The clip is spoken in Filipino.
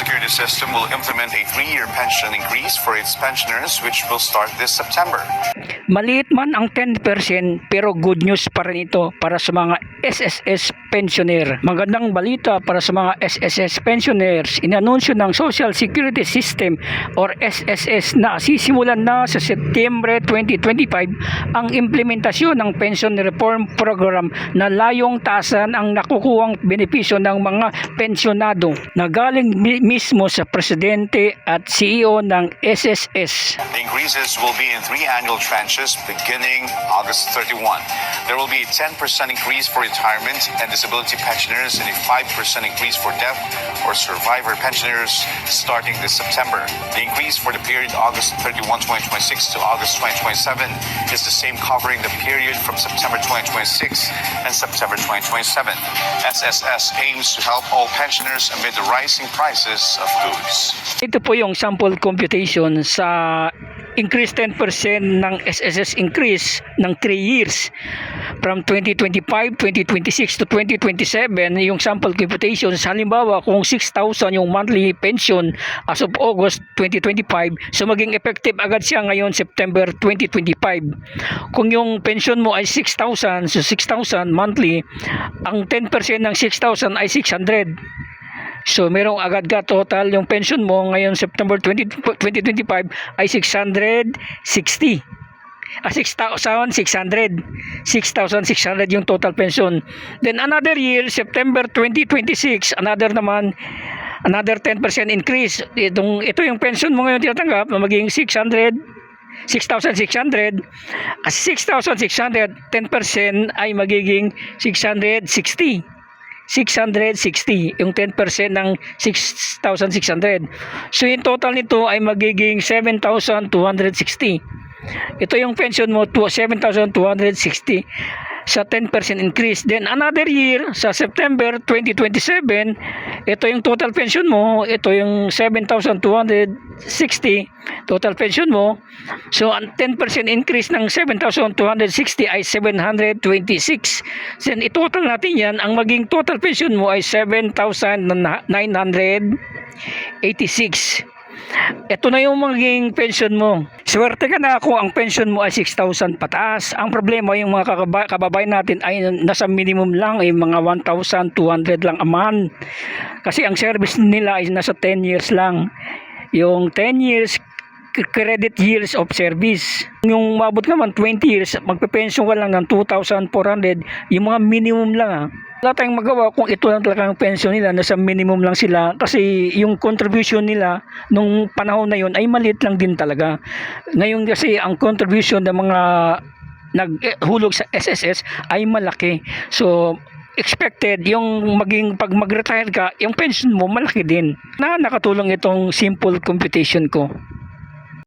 Security system will implement a three-year pension increase for its pensioners, which will start this September. Maliit man ang 10% pero good news pa rin ito para sa mga SSS pensioner. Magandang balita para sa mga SSS pensioners. Inanunsyo ng Social Security System or SSS na sisimulan na sa Setyembre 2025 ang implementasyon ng Pension Reform Program na layong taasan ang nakukuhang benepisyo ng mga pensionado na galing mismo sa Presidente at CEO ng SSS. The increases will be in three annual tranches beginning August 31. There will be a 10% increase for retirement and disability pensioners and a 5% increase for death or survivor pensioners starting this September. The increase for the period August 31, 2026 to August 2027 is the same covering the period from September 2026 and September 2027. SSS aims to help all pensioners amid the rising prices of goods. Ito po yung sample computation sa increase 10% ng SSS increase ng 3 years. From 2025, 2026 to 2027 yung sample computation halimbawa kung 6,000 yung monthly pension as of August 2025 so maging effective agad siya ngayon September 2025 kung yung pension mo ay 6,000 so 6,000 monthly ang 10% ng 6,000 ay 600 So merong agad ka total yung pension mo ngayon September 20, 2025 ay 660. Ah, 6,600. 6,600 yung total pension. Then another year, September 2026, another naman, another 10% increase. Itong, ito yung pension mo ngayon tinatanggap na maging 600 6,600 as 6,600 10% ay magiging 660 660 yung 10% ng 6,600 so yung total nito ay magiging 7,260 ito yung pension mo to 7,260 sa 10% increase. Then another year sa September 2027, ito yung total pension mo, ito yung 7,260 total pension mo. So ang 10% increase ng 7,260 ay 726. Then itotal natin yan, ang maging total pension mo ay 7,986. Ito na yung maging pension mo. Swerte ka na kung ang pension mo ay 6,000 pataas. Ang problema yung mga kakaba- kababayan natin ay nasa minimum lang, ay mga 1,200 lang a month. Kasi ang service nila ay nasa 10 years lang. Yung 10 years credit years of service. Yung mabot naman 20 years, magpe-pension ka lang ng 2,400, yung mga minimum lang ah. Wala tayong magawa kung ito lang talaga ang pension nila, nasa minimum lang sila kasi yung contribution nila nung panahon na yun ay maliit lang din talaga. Ngayon kasi ang contribution ng mga naghulog sa SSS ay malaki. So expected yung maging pag mag-retire ka, yung pension mo malaki din. Na nakatulong itong simple computation ko.